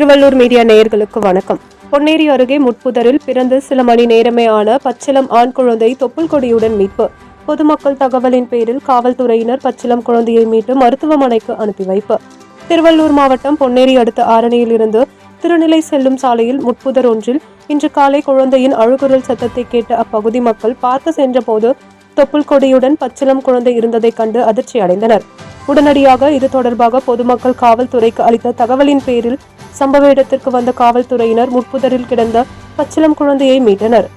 Tiruvallur media நேயர்களுக்கு வணக்கம். பொன்னேரி அருகே முட்புதரில் பிறந்து சில மணி நேரமே ஆன பச்சிலம் ஆண் குழந்தை தொப்புள் கொடியுடன் மீட்பு. பொதுமக்கள் தகவலின் பேரில் காவல்துறையினர் பச்சிலம் குழந்தையை மீட்டு மருத்துவமனைக்கு அனுப்பி வைப்பு. திருவள்ளூர் மாவட்டம் பொன்னேரி அடுத்த ஆரணியில் இருந்து திருநிலை செல்லும் சாலையில் முட்புதர் ஒன்றில் இன்று காலை குழந்தையின் அழுகுரல் சத்தத்தை கேட்ட அப்பகுதி மக்கள் பார்க்க சென்றபோது தொப்புள் கொடியுடன் பச்சிலம் குழந்தை இருந்ததைக் கண்டு அதிர்ச்சி அடைந்தனர் உடனடியாக இது தொடர்பாக பொதுமக்கள் காவல்துறைக்கு அளித்த தகவலின் பேரில் சம்பவ இடத்திற்கு வந்த காவல்துறையினர் முட்புதரில் கிடந்த பச்சிலம் குழந்தையை மீட்டனர்.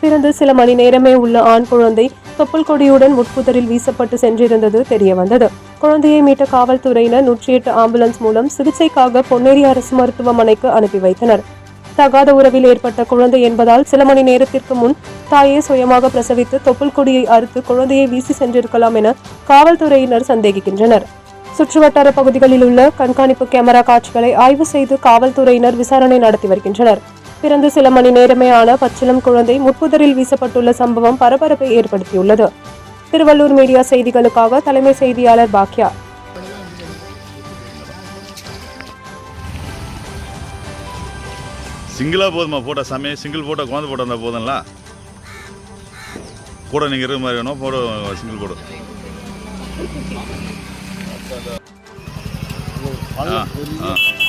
பிறந்து சில மணி நேரமே உள்ள ஆண் குழந்தை தொப்புள் கொடியுடன் முட்புதரில் வீசப்பட்டு சென்றிருந்தது தெரிய வந்தது குழந்தையை மீட்ட காவல்துறையினர் நூற்றி எட்டு ஆம்புலன்ஸ் மூலம் சிகிச்சைக்காக பொன்னேரி அரசு மருத்துவமனைக்கு அனுப்பி வைத்தனர். தகாத உறவில் ஏற்பட்ட குழந்தை என்பதால் சில மணி நேரத்திற்கு முன் தாயே சுயமாக பிரசவித்து தொப்புள் கொடியை அறுத்து குழந்தையை வீசி சென்றிருக்கலாம் என காவல்துறையினர் சந்தேகிக்கின்றனர். சுற்றுவட்டார பகுதிகளில் உள்ள கண்காணிப்பு கேமரா காட்சிகளை ஆய்வு செய்து காவல்துறையினர் விசாரணை நடத்தி வருகின்றனர். பிறந்து சில மணி நேரமே ஆன பச்சிலம் குழந்தை முட்புதரில் வீசப்பட்டுள்ள சம்பவம் பரபரப்பை ஏற்படுத்தியுள்ளது. திருவள்ளூர் மீடியா செய்திகளுக்காக தலைமை செய்தியாளர் பாக்யா. சிங்கிளாக போதுமா ஃபோட்டோ சாமி? சிங்கிள் ஃபோட்டோ குழந்தை ஃபோட்டோ இருந்தால் போதும்ல? கூட நீங்கள் இருக்கிற மாதிரி வேணும். Photo single photo 啊啊。啊